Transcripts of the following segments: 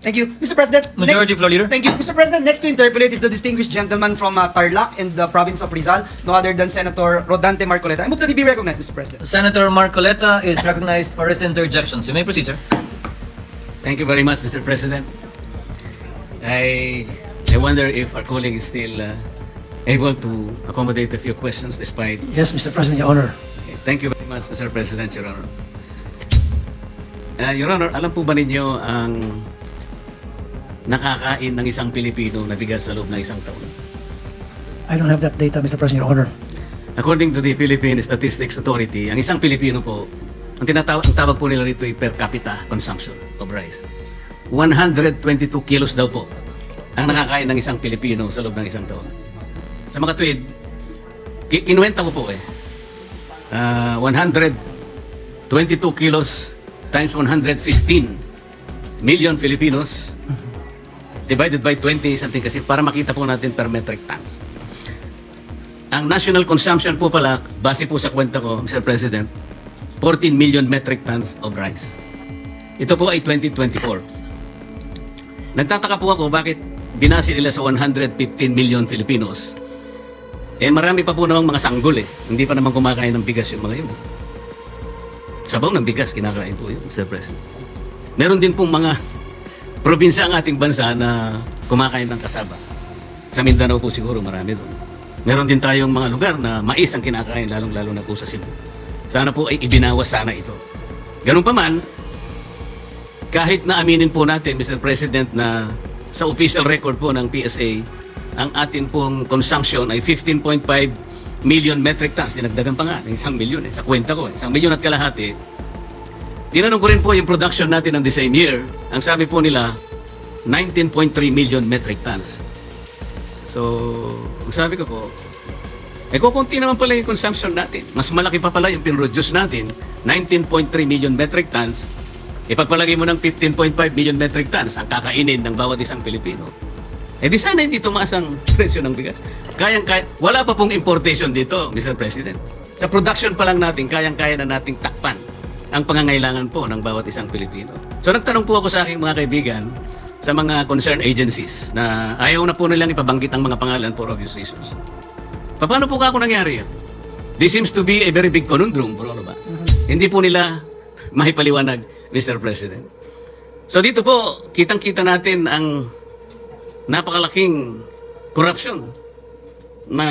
Thank you. Mr. President. Majority next, Floor Leader. Thank you. Mr. President, next to interpolate is the distinguished gentleman from uh, Tarlac in the province of Rizal, no other than Senator Rodante Marcoleta. I move that he be recognized, Mr. President. Senator Marcoleta is recognized for his interjections. You may proceed, sir. Thank you very much, Mr. President. I I wonder if our colleague is still uh, able to accommodate a few questions despite. Yes, Mr. President, Your Honor. Okay, Thank you very much, Mr. President, Your Honor. Uh, Your Honor, alam po ba ninyo ang nakakain ng isang Pilipino na bigas sa loob ng isang taon? I don't have that data, Mr. President, Your Honor. According to the Philippine Statistics Authority, ang isang Pilipino po, ang tinatawag ang tawag po nila rito ay per capita consumption of rice. 122 kilos daw po ang nakakain ng isang Pilipino sa loob ng isang taon. Sa mga ki- kinuwenta ko po eh. Ah, 122 kilos times 115 million Filipinos divided by 20 something kasi para makita po natin per metric tons. Ang national consumption po pala, base po sa kwenta ko, Mr. President, 14 million metric tons of rice. Ito po ay 2024. Nagtataka po ako bakit binase nila sa 115 million Filipinos. Eh marami pa po namang mga sanggol eh. Hindi pa naman kumakain ng bigas yung mga yun. Sabaw ng bigas, kinakain po yun, Mr. President. Meron din pong mga probinsya ang ating bansa na kumakain ng kasaba. Sa Mindanao po siguro marami doon. Meron din tayong mga lugar na mais ang kinakain, lalong-lalo na po sa Cebu. Sana po ay ibinawas sana ito. Ganun pa man, kahit na aminin po natin, Mr. President, na sa official record po ng PSA, ang atin pong consumption ay 15.5 million metric tons. Dinagdagan pa nga, ng isang milyon eh. Sa kwenta ko, eh. isang milyon at kalahati. Tinanong ko rin po yung production natin ng the same year. Ang sabi po nila, 19.3 million metric tons. So, ang sabi ko po, eh kukunti naman pala yung consumption natin. Mas malaki pa pala yung pinroduce natin, 19.3 million metric tons. Ipagpalagay mo ng 15.5 million metric tons ang kakainin ng bawat isang Pilipino. Eh di sana hindi tumaas ang presyo ng bigas. Kayang kaya, wala pa pong importation dito, Mr. President. Sa production pa lang natin, kayang-kaya na nating takpan ang pangangailangan po ng bawat isang Pilipino. So nagtanong po ako sa aking mga kaibigan, sa mga concerned agencies na ayaw na po nilang ipabanggit ang mga pangalan for obvious reasons. Paano po ka ako nangyari yun? This seems to be a very big conundrum for all of us. Hindi po nila mahipaliwanag, Mr. President. So dito po, kitang-kita natin ang napakalaking corruption na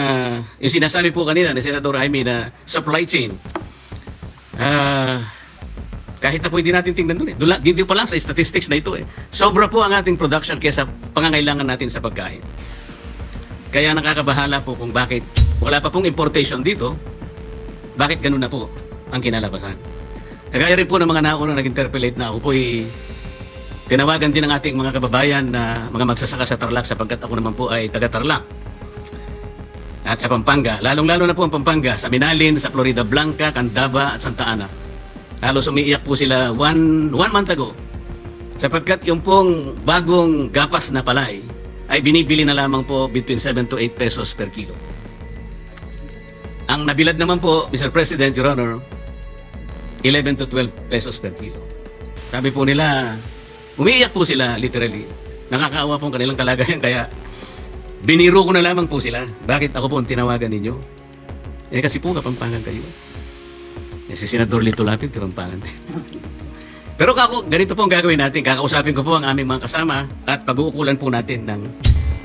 yung sinasabi po kanina ni Senator Jaime na supply chain. Ah, kahit na po hindi natin tingnan doon eh. Dula, dito pa lang sa statistics na ito eh. Sobra po ang ating production kaysa pangangailangan natin sa pagkain. Kaya nakakabahala po kung bakit wala pa pong importation dito, bakit ganun na po ang kinalabasan. Kagaya rin po ng mga nauna nag-interpellate na ako po ay tinawagan din ng ating mga kababayan na mga magsasaka sa Tarlac sapagkat ako naman po ay taga Tarlac. At sa Pampanga, lalong-lalo na po ang Pampanga, sa Minalin, sa Florida Blanca, Candaba at Santa Ana. Halos umiiyak po sila one, one month ago. Sapagkat yung pong bagong gapas na palay ay binibili na lamang po between 7 to 8 pesos per kilo. Ang nabilad naman po, Mr. President, Your Honor, 11 to 12 pesos per kilo. Sabi po nila, umiiyak po sila literally. Nakakaawa po ang kanilang kalagayan kaya biniro ko na lamang po sila. Bakit ako po ang tinawagan ninyo? Eh kasi po kapampangan kayo. Eh, si Senador Lito Lapid, kapampangan din. Pero kako, ganito po ang gagawin natin. Kakausapin ko po ang aming mga kasama at pag-uukulan po natin ng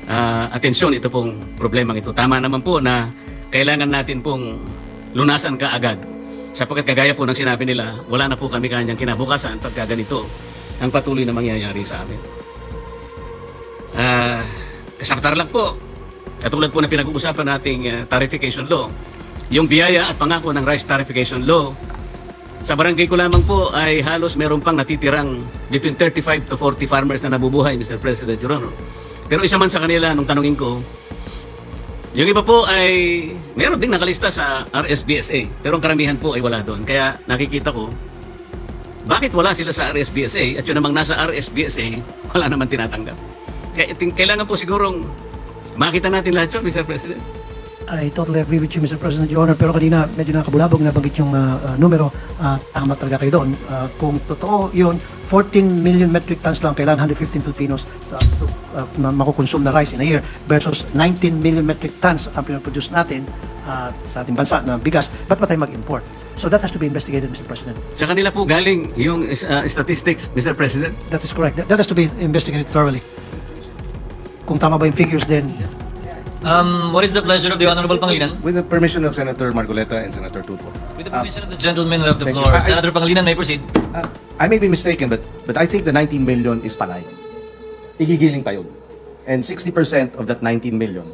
ah, atensyon ito pong problemang ito. Tama naman po na kailangan natin pong lunasan ka agad. Sapagkat kagaya po ng sinabi nila, wala na po kami kanyang kinabukasan pagka ganito ang patuloy na mangyayari sa amin. Ah, kasaptar lang po. Katulad po ng pinag-uusapan nating ah, tarification law. Yung biyaya at pangako ng rice tarification law, sa barangay ko lamang po ay halos meron pang natitirang between 35 to 40 farmers na nabubuhay, Mr. President, Your. Pero isa man sa kanila, nung tanungin ko, yung iba po ay meron ding nakalista sa RSBSA, pero ang karamihan po ay wala doon. Kaya nakikita ko, bakit wala sila sa RSBSA at yun namang nasa RSBSA, wala naman tinatanggap. Kaya kailangan po sigurong makita natin lahat yun, Mr. President. I totally agree with you, Mr. President, Your Honor. Pero kanina, medyo nakabulabog na banggit yung ah, ah, numero. Ah, tama talaga kayo doon. Ah, kung totoo yun, 14 million metric tons lang kailangan 115 Filipinos ah, to, ah, na makukonsume na rice in a year versus 19 million metric tons ang pinaproduce natin ah, sa ating bansa na bigas. Ba't pa tayo mag-import? So that has to be investigated, Mr. President. Sa kanila po galing yung uh, statistics, Mr. President. That is correct. That, that has to be investigated thoroughly. Kung tama ba yung figures, then Um, what is the pleasure of the Honorable Pangilinan? With the permission of Senator Marcoleta and Senator Tulfo. With the permission of the gentleman who have the thank you. floor, I- I- Senator Pangilinan may proceed. Uh, I may be mistaken, but but I think the 19 million is palay. Igigiling pa yun. And 60% of that 19 million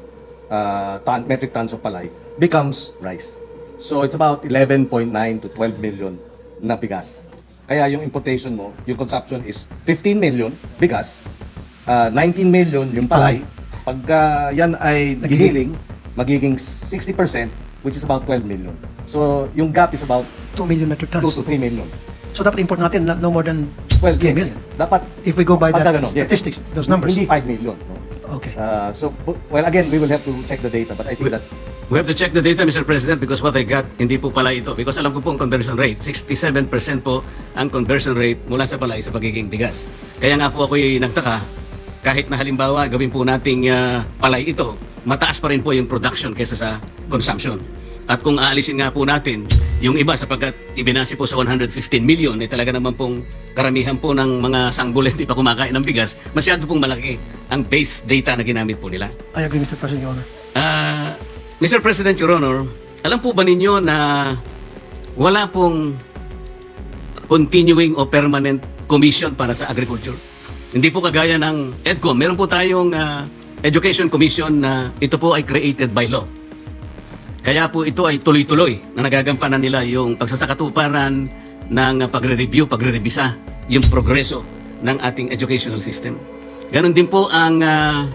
uh, ton, metric tons of palay becomes rice. So it's about 11.9 to 12 million na bigas. Kaya yung importation mo, yung consumption is 15 million bigas, uh, 19 million yung palay. Pagka yan ay giniling, magiging 60%, which is about 12 million. So yung gap is about 2 million metric 2 tons. to 3 million. So dapat import natin na- no more than Well, 3 yes. million. Dapat If we go by the pagka ganun, yes. statistics, those numbers. Hindi 5 million. no? Okay. Uh, so, bu- well, again, we will have to check the data, but I think that's We have to check the data, Mr. President, because what I got, hindi po pala ito. Because alam ko po ang conversion rate. 67% po ang conversion rate mula sa palay sa pagiging bigas. Kaya nga po ako'y nagtaka, kahit na halimbawa gawin po nating ah, palay ito, mataas pa rin po yung production kaysa sa consumption. At kung aalisin nga po natin yung iba sapagkat ibinasi po sa 115 million, eh talaga naman pong karamihan po ng mga sanggol hindi pa kumakain ng bigas, masyado pong malaki ang base data na ginamit po nila. I agree, Mr. President, Your Honor. Ah, Mr. President, Your Honor, alam po ba ninyo na wala pong continuing o permanent commission para sa agriculture? Hindi po kagaya ng EDCOM. Meron po tayong ah, Education Commission na ito po ay created by law. Kaya po ito ay tuloy-tuloy na nagagampanan nila yung pagsasakatuparan ng ah, pagre-review, pagre-revisa, yung progreso ng ating educational system. Ganon din po ang ah,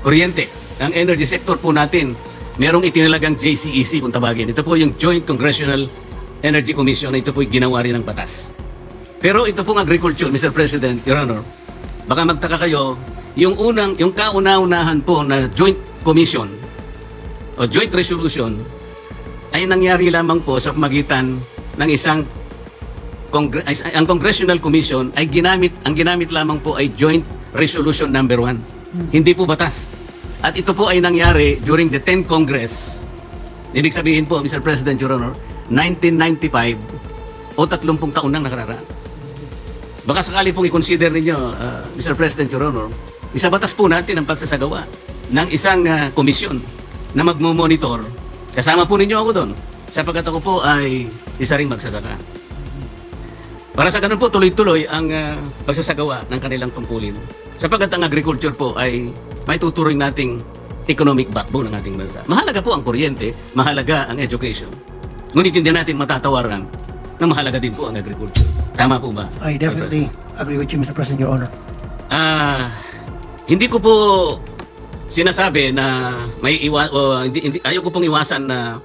kuryente. Ang energy sector po natin, merong itinalagang JCEC kung tawagin. Ito po yung Joint Congressional Energy Commission na ito po ginawa rin ng batas. Pero ito pong agriculture, Mr. President, Your Honor, baka magtaka kayo, yung unang, yung kauna-unahan po na joint commission o joint resolution ay nangyari lamang po sa magitan ng isang Congre- ang Congressional Commission ay ginamit, ang ginamit lamang po ay Joint Resolution Number 1. Hindi po batas. At ito po ay nangyari during the 10th Congress. Ibig sabihin po, Mr. President, Your Honor, 1995 o 30 taon nang nakararaan. Baka sakali pong i-consider ninyo, uh, Mr. President, Your Honor, isabatas po natin ang pagsasagawa ng isang uh, komisyon na magmo-monitor. Kasama po ninyo ako doon sapagkat ako po ay isa ring magsasaka. Para sa ganun po, tuloy-tuloy ang ah, pagsasagawa ng kanilang tungkulin. Sapagkat ang agriculture po ay may tuturing nating economic backbone ng ating bansa. Mahalaga po ang kuryente, mahalaga ang education. Ngunit hindi natin matatawaran na mahalaga din po ang agriculture. Tama po ba? I definitely agree with you, Mr. President, Your Honor. Ah, hindi ko po sinasabi na may iwa o hindi, hindi ayaw ko pong iwasan na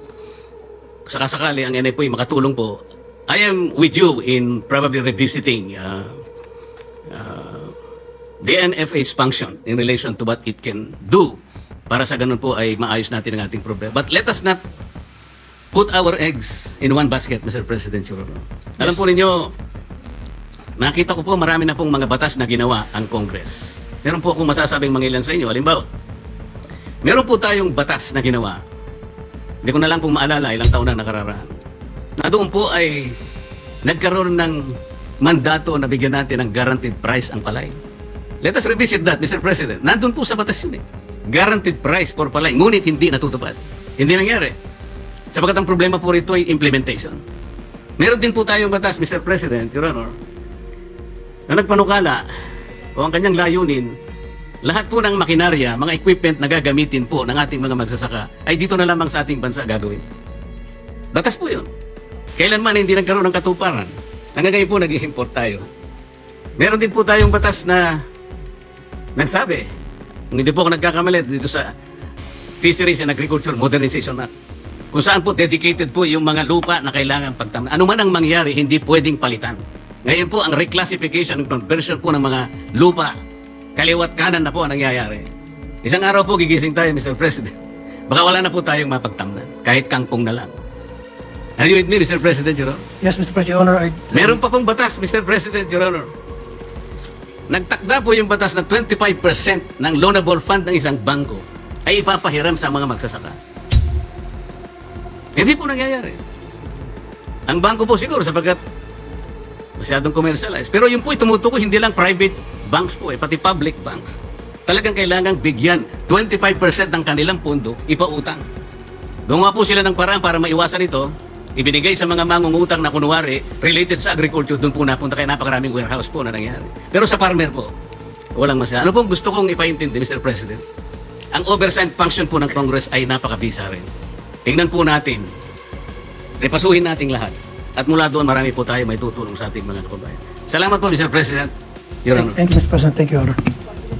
sakasakali ang NFA makatulong po. I am with you in probably revisiting uh, uh, the NFA's function in relation to what it can do para sa ganun po ay maayos natin ang ating problema. But let us not put our eggs in one basket, Mr. President Churro. Alam po ninyo, Nakita ko po marami na pong mga batas na ginawa ang Congress. Meron po akong masasabing mga ilan sa inyo. Halimbawa, meron po tayong batas na ginawa. Hindi ko na lang pong maalala ilang taon na nakararaan. Na doon po ay nagkaroon ng mandato na bigyan natin ng guaranteed price ang palay. Let us revisit that, Mr. President. Nandun po sa batas yun eh. Guaranteed price for palay. Ngunit hindi natutupad. Hindi nangyari. Sapagat ang problema po rito ay implementation. Meron din po tayong batas, Mr. President, Your Honor, na nagpanukala o ang kanyang layunin, lahat po ng makinarya, mga equipment na gagamitin po ng ating mga magsasaka ay dito na lamang sa ating bansa gagawin. Batas po yun. Kailanman hindi nagkaroon ng katuparan. Hanggang po nag-import tayo. Meron din po tayong batas na nagsabi, kung hindi po ako nagkakamali dito sa Fisheries and Agriculture Modernization Act, kung saan po dedicated po yung mga lupa na kailangan pagtamnan. Ano man ang mangyari, hindi pwedeng palitan. Ngayon po, ang reclassification and conversion po ng mga lupa, kaliwat kanan na po ang nangyayari. Isang araw po gigising tayo, Mr. President. baka wala na po tayong mapagtamnan. Kahit kangkong na lang. Are you with me, Mr. President, Your Honor? Yes, Mr. President, Your Honor, I, Meron pa pong batas, Mr. President, Your Honor. Nagtakda po yung batas na 25% ng loanable fund ng isang bangko ay ipapahiram sa mga magsasaka. Hindi po nangyayari. Ang bangko po siguro sapagkat masyadong commercialized. Pero yung po tumutukoy hindi lang private banks po eh, pati public banks. Talagang kailangang bigyan 25% ng kanilang pondo ipautang. Gumawa po sila ng paraan para maiwasan ito. Ibinigay sa mga mangungutang na kunwari related sa agriculture, doon po napunta kaya napakaraming warehouse po na nangyari. Pero sa farmer po, walang masya. Ano pong gusto kong ipaintindi, Mr. President? Ang oversight function po ng Congress ay napakabisa rin. Tingnan po natin, repasuhin nating lahat. At mula doon, marami po tayo may tutulong sa ating mga kababayan. Salamat po, Mr. President. Your Honor. thank you, Mr. President. Thank you, Your Honor.